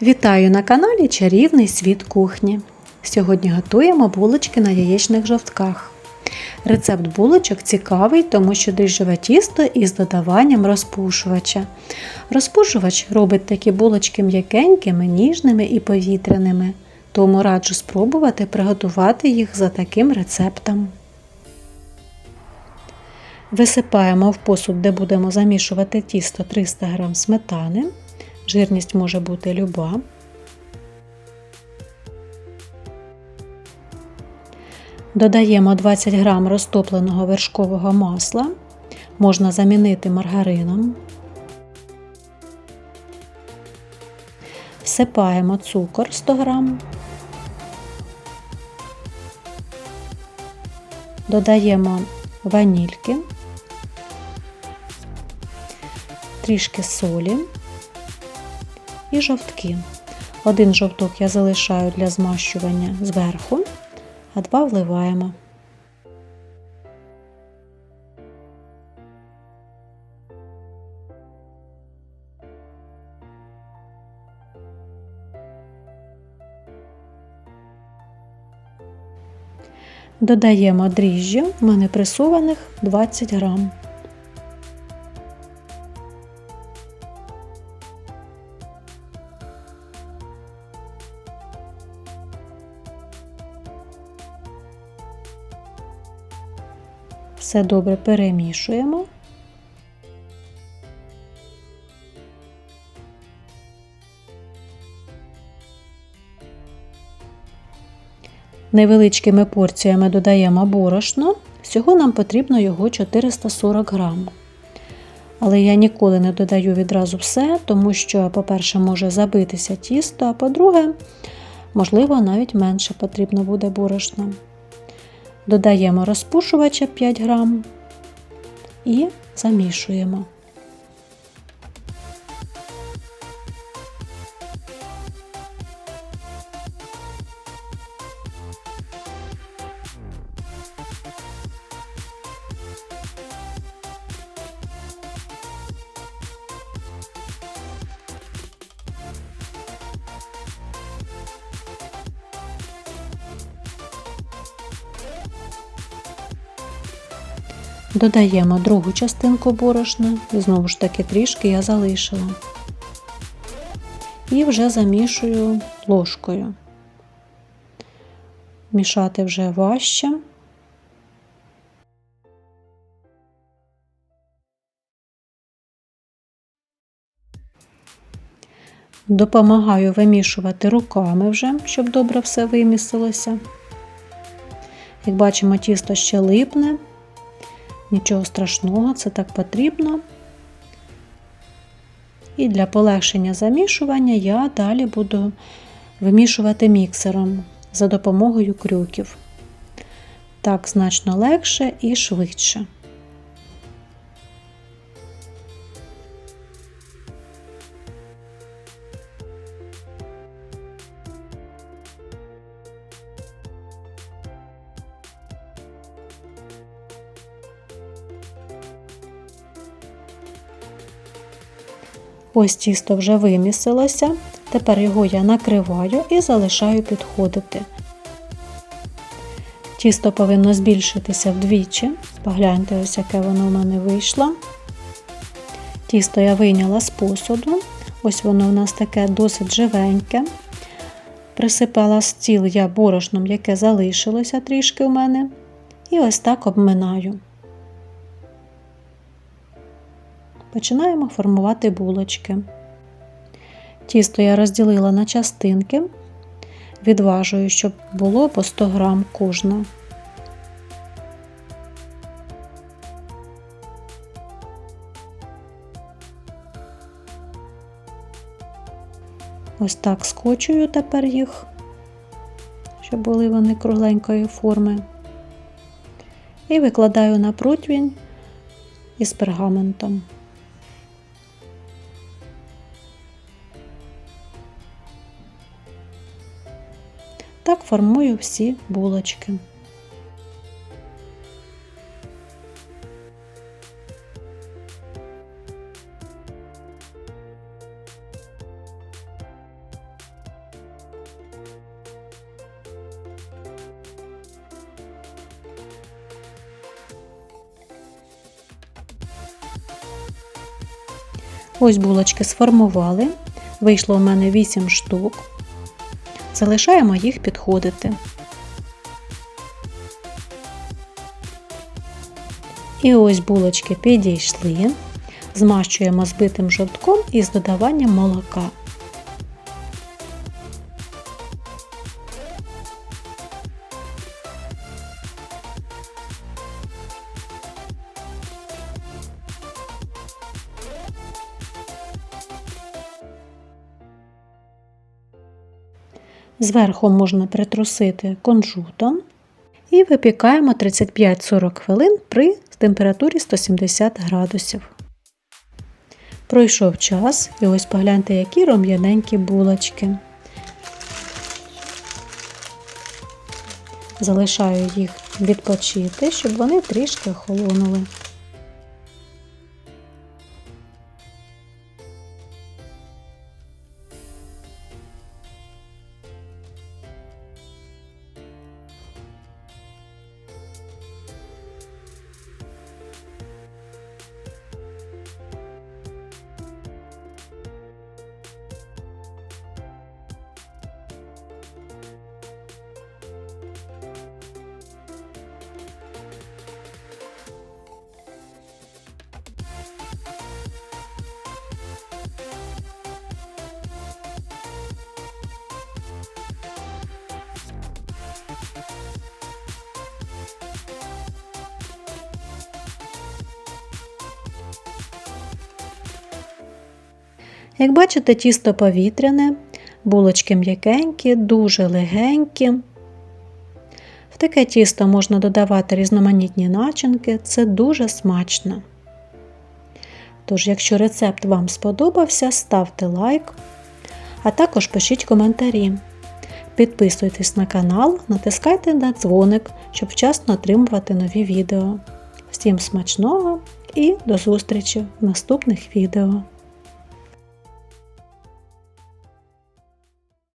Вітаю на каналі Чарівний світ кухні. Сьогодні готуємо булочки на яєчних жовтках. Рецепт булочок цікавий, тому що дріжджове тісто із додаванням розпушувача. Розпушувач робить такі булочки м'якенькими, ніжними і повітряними, тому раджу спробувати приготувати їх за таким рецептом. Висипаємо в посуд, де будемо замішувати тісто 300 г сметани. Жирність може бути люба. Додаємо 20 г розтопленого вершкового масла. Можна замінити маргарином. Всипаємо цукор 100 г. Додаємо ванільки, трішки солі і жовтки. Один жовток я залишаю для змащування зверху, а два вливаємо. Додаємо дріжджі, в мене пресованих 20 грам. Все добре перемішуємо. Невеличкими порціями додаємо борошно, всього нам потрібно його 440 грам. Але я ніколи не додаю відразу все, тому що, по-перше, може забитися тісто, а по-друге, можливо, навіть менше потрібно буде борошна. Додаємо розпушувача 5 грам і замішуємо. Додаємо другу частинку борошна, і знову ж таки трішки я залишила. І вже замішую ложкою. Мішати вже важче. Допомагаю вимішувати руками вже, щоб добре все вимісилося. Як бачимо, тісто ще липне. Нічого страшного, це так потрібно. І для полегшення замішування я далі буду вимішувати міксером за допомогою крюків. Так значно легше і швидше. Ось тісто вже вимісилося. Тепер його я накриваю і залишаю підходити. Тісто повинно збільшитися вдвічі. Погляньте, ось яке воно в мене вийшло. Тісто я вийняла з посуду. Ось воно у нас таке досить живеньке. Присипала стіл я борошном, яке залишилося трішки у мене. І ось так обминаю. Починаємо формувати булочки. Тісто я розділила на частинки, відважую, щоб було по 100 грам кожна. Ось так скочую тепер їх, щоб були вони кругленької форми. І викладаю на противень із пергаментом. Так формую всі булочки. Ось булочки сформували, вийшло у мене 8 штук. Залишаємо їх підходити. І ось булочки підійшли. Змащуємо збитим жовтком із додаванням молока. Зверху можна притрусити кунжутом і випікаємо 35-40 хвилин при температурі 170 градусів. Пройшов час, і ось погляньте, які рум'яненькі булочки. Залишаю їх відпочити, щоб вони трішки охолонули. Як бачите, тісто повітряне, булочки м'якенькі, дуже легенькі. В таке тісто можна додавати різноманітні начинки, це дуже смачно. Тож, якщо рецепт вам сподобався, ставте лайк, а також пишіть коментарі. Підписуйтесь на канал, натискайте на дзвоник, щоб вчасно отримувати нові відео. Всім смачного і до зустрічі в наступних відео!